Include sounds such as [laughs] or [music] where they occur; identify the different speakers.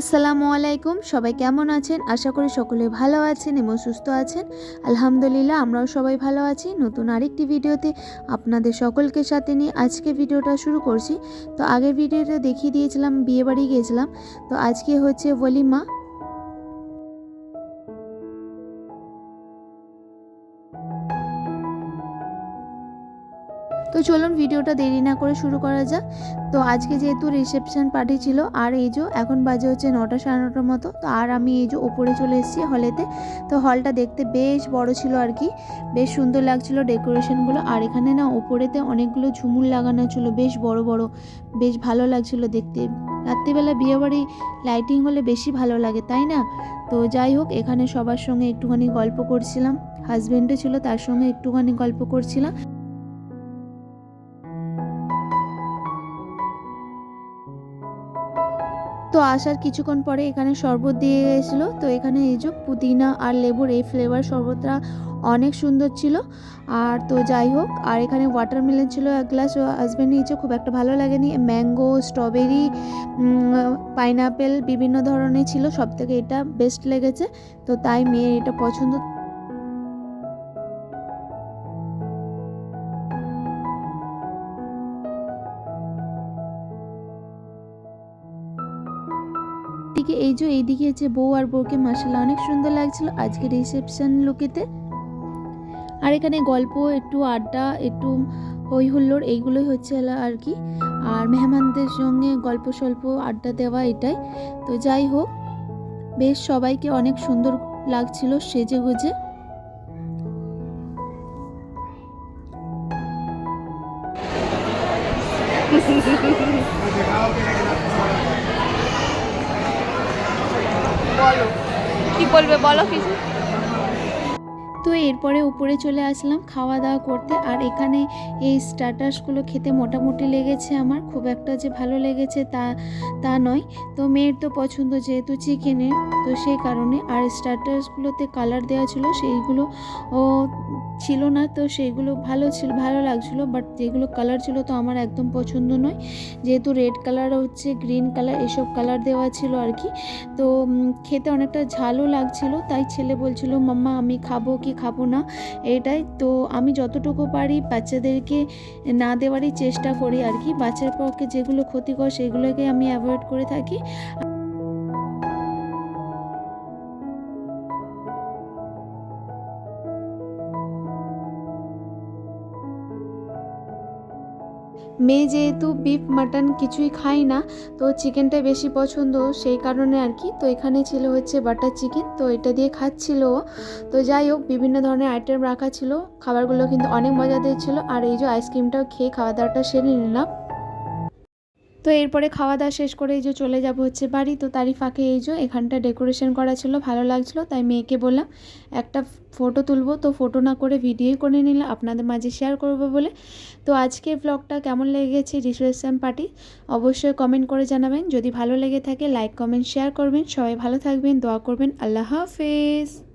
Speaker 1: আসসালামু আলাইকুম। সবাই কেমন আছেন? আশা করি সকলে ভালো আছেন এবং সুস্থ আছেন। আলহামদুলিল্লাহ, আমরাও সবাই ভালো আছি। নতুন আরেকটি ভিডিওতে আপনাদের সকলকে সাথে নিয়ে আজকে ভিডিওটা শুরু করছি। তো আগের ভিডিওতে দেখিয়ে দিয়েছিলাম, বিয়েবাড়ি গিয়েছিলাম। তো আজকে হচ্ছে ওলিমা। তো চলুন ভিডিওটা দেরি না করে শুরু করা যাক। তো আজকে যেহেতু রিসেপশন পার্টি ছিল, আর এই যে এখন বাজে হচ্ছে নটা সাড়ে নটার মতো, তো আর আমি এই যে ওপরে চলে এসেছি হলেতে তো হলটা দেখতে বেশ বড় ছিল আর কি, বেশ সুন্দর লাগছিল ডেকোরেশনগুলো আর এখানে না ওপরেতে অনেকগুলো ঝুমুর লাগানো ছিল, বেশ বড় বড়, বেশ ভালো লাগছিল দেখতে। রাত্রিবেলা বিয়েবাড়ি লাইটিং হলে বেশি ভালো লাগে, তাই না? তো যাই হোক, এখানে সবার সঙ্গে একটুখানি গল্প করছিলাম হাজব্যান্ডও ছিল, তার সঙ্গে একটুখানি গল্প করছিলাম। তো আসার কিছুক্ষণ পরে এখানে শরবত দিয়ে গেছিল তো এখানে এই যে পুদিনা আর লেবুর এই ফ্লেভার শরবতটা অনেক সুন্দর ছিল। আর তো যাই হোক, আর এখানে ওয়াটারমেলন ছিল এক গ্লাস ও হাজব্যান্ড নিয়েছে খুব একটা ভালো লাগেনি। ম্যাঙ্গো স্ট্রবেরি পাইনাপেল বিভিন্ন ধরনের ছিল। সব থেকে এটা বেস্ট লেগেছে। তো তাই মেয়ের এটা পছন্দ। দিকে এই যে এইদিকে হচ্ছে বউ আর বউকে মাসাল্লাহ অনেক সুন্দর লাগছিল আজকে রিসেপশন লুকেতে। আর এখানে গল্প, একটু আড্ডা, একটু হই হুল্লোড়, এইগুলোই হচ্ছে আর কি। আর মেহমানদের সঙ্গে গল্প, স্বল্প, আড্ডা দেওয়া এটাই। তো যাই হোক, বেশ সবাইকে অনেক সুন্দর লাগছিল সেজে গুজে। [laughs]
Speaker 2: বলো। কি বলবে বলো কিছু?
Speaker 1: তো এরপরে উপরে চলে আসলাম খাওয়া দাওয়া করতে। আর এখানে এই স্টার্টার্সগুলো খেতে মোটামুটি লেগেছে আমার। খুব একটা যে ভালো লেগেছে তা তা নয়। তো মেয়ের তো পছন্দ যেহেতু চিকেনের, তো সেই কারণে। আর স্টার্টার্সগুলোতে কালার দেওয়া ছিল, সেইগুলো ও ছিল না, তো সেইগুলো ভালো ছিল, ভালো লাগছিল। বাট যেগুলো কালার ছিল তো আমার একদম পছন্দ নয়। যেহেতু রেড কালার হচ্ছে, গ্রিন কালার, এসব কালার দেওয়া ছিল আর কি। তো খেতে অনেকটা ঝালও লাগছিল। তাই ছেলে বলছিল, মাম্মা, আমি খাব কি খাব না, এটাই। তো আমি যতটুকু পারি বাচ্চাদেরকে না দেওয়ারই চেষ্টা করি আর কি। বাচ্চার পক্ষে যেগুলো ক্ষতিকর, সেগুলোকে আমি অ্যাভয়েড করে থাকি। মেয়ে যেহেতু বিফ মাটন কিছুই খায় না, তো চিকেনটা বেশি পছন্দ, সেই কারণে আর কি। তো এখানে ছিল হচ্ছে বাটার চিকেন তো এটা দিয়ে খাচ্ছিল তো যাই হোক, বিভিন্ন ধরনের আইটেম রাখা ছিল, খাবারগুলো কিন্তু অনেক মজা ছিল, আর এই যে আইসক্রিমটাও খেয়ে খাওয়া দাওয়াটা সেরে নিলাম। তো এরপরে খাওয়া দাওয়া শেষ করে এই যে চলে যাব হচ্ছে বাড়ি। তো তারই ফাঁকে এই যে এখানটা ডেকোরেশন করা ছিল, ভালো লাগছিল, তাই মেয়েকে বললাম, একটা ফটো তুলবো। তো ফটো না করে ভিডিওই করে নিলাম, আপনাদের মাঝে শেয়ার করব বলে। তো আজকের ব্লগটা কেমন লেগেছে রিসেপশন পার্টি, অবশ্যই কমেন্ট করে জানাবেন। যদি ভালো লেগে থাকে লাইক কমেন্ট শেয়ার করবেন। সবাই ভালো থাকবেন, দোয়া করবেন। আল্লাহ হাফেজ।